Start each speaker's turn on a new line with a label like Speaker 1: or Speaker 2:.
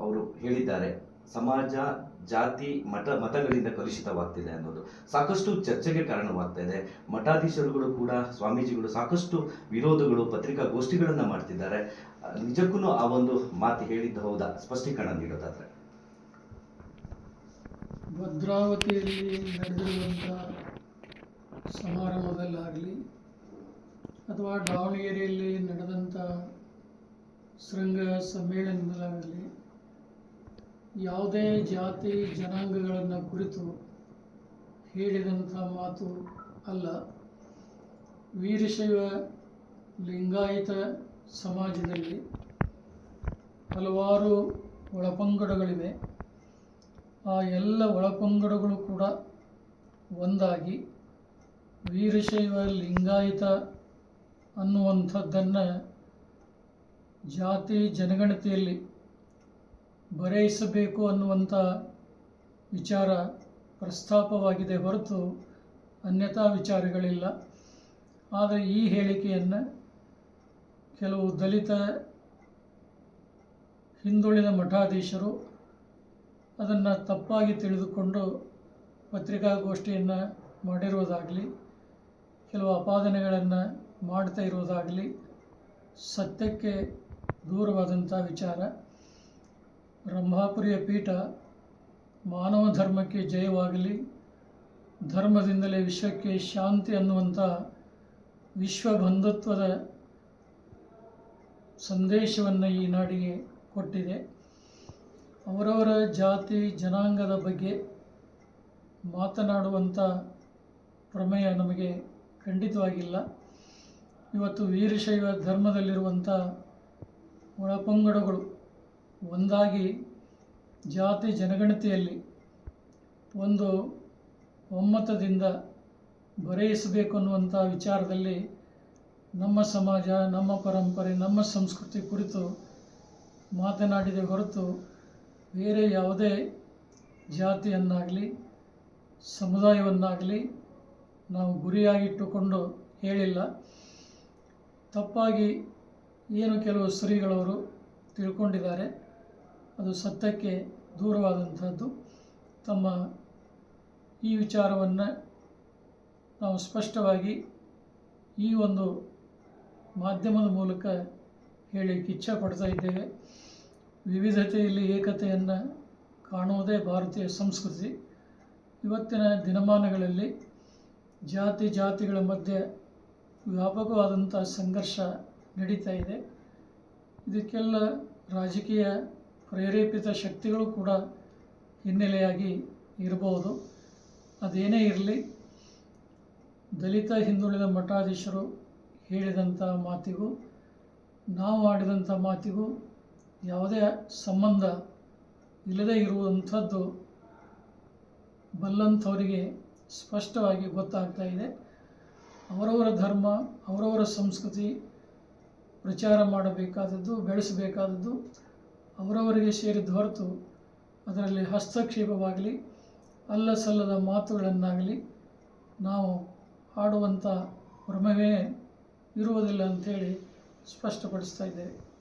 Speaker 1: ಅವರು ಹೇಳಿದ್ದಾರೆ, ಸಮಾಜ, ಜಾತಿ, ಮಠ, ಮತಗಳಿಂದ ಕಲುಷಿತವಾಗ್ತಿದೆ ಅನ್ನೋದು. ಸಾಕಷ್ಟು ಚರ್ಚೆಗೆ ಕಾರಣವಾಗ್ತಾ ಇದೆ ಮಠಾಧೀಶರುಗಳು ಕೂಡ, ಸ್ವಾಮೀಜಿಗಳು ಸಾಕಷ್ಟು ವಿರೋಧಗಳು, ಪತ್ರಿಕಾಗೋಷ್ಠಿಗಳನ್ನ ಮಾಡ್ತಿದ್ದಾರೆ. ನಿಜಕ್ಕೂ ಆ ಒಂದು ಮಾತು ಹೇಳಿದ್ದು ಹೌದಾ? ಸ್ಪಷ್ಟೀಕರಣ ನೀಡೋದಾದ್ರೆ.
Speaker 2: ಭದ್ರಾವತಿಯಲ್ಲಿ ನಡೆದಿರುವಂತಹ ಸಮಾರಂಭದಲ್ಲಾಗಲಿ ಅಥವಾ ದಾವಣಗೆರೆಯಲ್ಲಿ ನಡೆದಂಥ ಶೃಂಗ ಸಮ್ಮೇಳನದಲ್ಲಾಗಲಿ ಯಾವುದೇ ಜಾತಿ ಜನಾಂಗಗಳನ್ನು ಕುರಿತು ಹೇಳಿದಂಥ ಮಾತು ಅಲ್ಲ. ವೀರಶೈವ ಲಿಂಗಾಯತ ಸಮಾಜದಲ್ಲಿ ಹಲವಾರು ಒಳಪಂಗಡಗಳಿವೆ. ಆ ಎಲ್ಲ ಒಳಪಂಗಡಗಳು ಕೂಡ ಒಂದಾಗಿ ವೀರಶೈವ ಲಿಂಗಾಯತ ಅನ್ನುವಂಥದ್ದನ್ನು ಜಾತಿ ಜನಗಣತಿಯಲ್ಲಿ ಬರೆಯಿಸಬೇಕು ಅನ್ನುವಂಥ ವಿಚಾರ ಪ್ರಸ್ತಾಪವಾಗಿದೆ ಹೊರತು ಅನ್ಯಥಾ ವಿಚಾರಗಳಿಲ್ಲ. ಆದರೆ ಈ ಹೇಳಿಕೆಯನ್ನು ಕೆಲವು ದಲಿತ ಹಿಂದುಳಿದ ಮಠಾಧೀಶರು ಅದನ್ನು ತಪ್ಪಾಗಿ ತಿಳಿದುಕೊಂಡು ಪತ್ರಿಕಾಗೋಷ್ಠಿಯನ್ನು ಮಾಡಿರುವುದಾಗಲಿ ಕೆಲವು ಅಪಾದನೆಗಳನ್ನು ಮಾಡ್ತಾ ಇರುವುದಾಗಲಿ ಸತ್ಯಕ್ಕೆ ದೂರವಾದಂಥ ವಿಚಾರ. ರಂಭಾಪುರಿಯ ಪೀಠ ಮಾನವ ಧರ್ಮಕ್ಕೆ ಜಯವಾಗಲಿ, ಧರ್ಮದಿಂದಲೇ ವಿಶ್ವಕ್ಕೆ ಶಾಂತಿ ಅನ್ನುವಂಥ ವಿಶ್ವ ಬಂಧುತ್ವದ ಸಂದೇಶವನ್ನು ಈ ನಾಡಿಗೆ ಕೊಟ್ಟಿದೆ. ಅವರವರ ಜಾತಿ, ಜನಾಂಗದ ಬಗ್ಗೆ ಮಾತನಾಡುವಂಥ ಪ್ರಮೇಯ ನಮಗೆ ಖಂಡಿತವಾಗಿಲ್ಲ. ಇವತ್ತು ವೀರಶೈವ ಧರ್ಮದಲ್ಲಿರುವಂಥ ಒಳಪಂಗಡಗಳು ಒಂದಾಗಿ ಜಾತಿ ಜನಗಣತಿಯಲ್ಲಿ ಒಂದು ಒಮ್ಮತದಿಂದ ಬರೆಯಿಸಬೇಕು ಅನ್ನುವಂಥ ವಿಚಾರದಲ್ಲಿ ನಮ್ಮ ಸಮಾಜ, ನಮ್ಮ ಪರಂಪರೆ, ನಮ್ಮ ಸಂಸ್ಕೃತಿ ಕುರಿತು ಮಾತನಾಡಿದೆ ಹೊರತು ಬೇರೆ ಯಾವುದೇ ಜಾತಿಯನ್ನಾಗಲಿ, ಸಮುದಾಯವನ್ನಾಗಲಿ ನಾವು ಗುರಿಯಾಗಿಟ್ಟುಕೊಂಡು ಹೇಳಿಲ್ಲ. ತಪ್ಪಾಗಿ ಏನು ಕೆಲವು ಶ್ರೀಗಳವರು ತಿಳ್ಕೊಂಡಿದ್ದಾರೆ. ಅದು ಸತ್ಯಕ್ಕೆ ದೂರವಾದಂಥದ್ದು. ತಮ್ಮ ಈ ವಿಚಾರವನ್ನು ನಾವು ಸ್ಪಷ್ಟವಾಗಿ ಈ ಒಂದು ಮಾಧ್ಯಮದ ಮೂಲಕ ಹೇಳಲಿಕ್ಕೆ ಇಚ್ಛೆ ಪಡ್ತಾ ಇದ್ದೇವೆ. ವಿವಿಧತೆಯಲ್ಲಿ ಏಕತೆಯನ್ನು ಕಾಣುವುದೇ ಭಾರತೀಯ ಸಂಸ್ಕೃತಿ. ಇವತ್ತಿನ ದಿನಮಾನಗಳಲ್ಲಿ ಜಾತಿ ಜಾತಿಗಳ ಮಧ್ಯೆ ವ್ಯಾಪಕವಾದಂಥ ಸಂಘರ್ಷ ನಡೀತಾ ಇದೆ. ಇದಕ್ಕೆಲ್ಲ ರಾಜಕೀಯ ಪ್ರೇರೇಪಿತ ಶಕ್ತಿಗಳು ಕೂಡ ಹಿನ್ನೆಲೆಯಾಗಿ ಇರಬಹುದು. ಅದೇನೇ ಇರಲಿ, ದಲಿತ ಹಿಂದುಳಿದ ಮಠಾಧೀಶರು ಹೇಳಿದಂಥ ಮಾತಿಗೂ, ನಾವು ಆಡಿದಂಥ ಮಾತಿಗೂ ಯಾವುದೇ ಸಂಬಂಧ ಇಲ್ಲದೇ ಇರುವಂಥದ್ದು ಬಲ್ಲಂಥವರಿಗೆ ಸ್ಪಷ್ಟವಾಗಿ ಗೊತ್ತಾಗ್ತಾ ಇದೆ. ಅವರವರ ಧರ್ಮ, ಅವರವರ ಸಂಸ್ಕೃತಿ ಪ್ರಚಾರ ಮಾಡಬೇಕಾದದ್ದು, ಬೆಳೆಸಬೇಕಾದದ್ದು ಅವರವರಿಗೆ ಸೇರಿದ ಹೊರತು ಅದರಲ್ಲಿ ಹಸ್ತಕ್ಷೇಪವಾಗಲಿ ಅಲ್ಲ ಸಲ್ಲದ ಮಾತುಗಳನ್ನಾಗಲಿ ನಾವು ಆಡುವಂಥ ಭ್ರಮವೇ ಇರುವುದಿಲ್ಲ ಅಂಥೇಳಿ ಸ್ಪಷ್ಟಪಡಿಸ್ತಾ ಇದ್ದೇವೆ.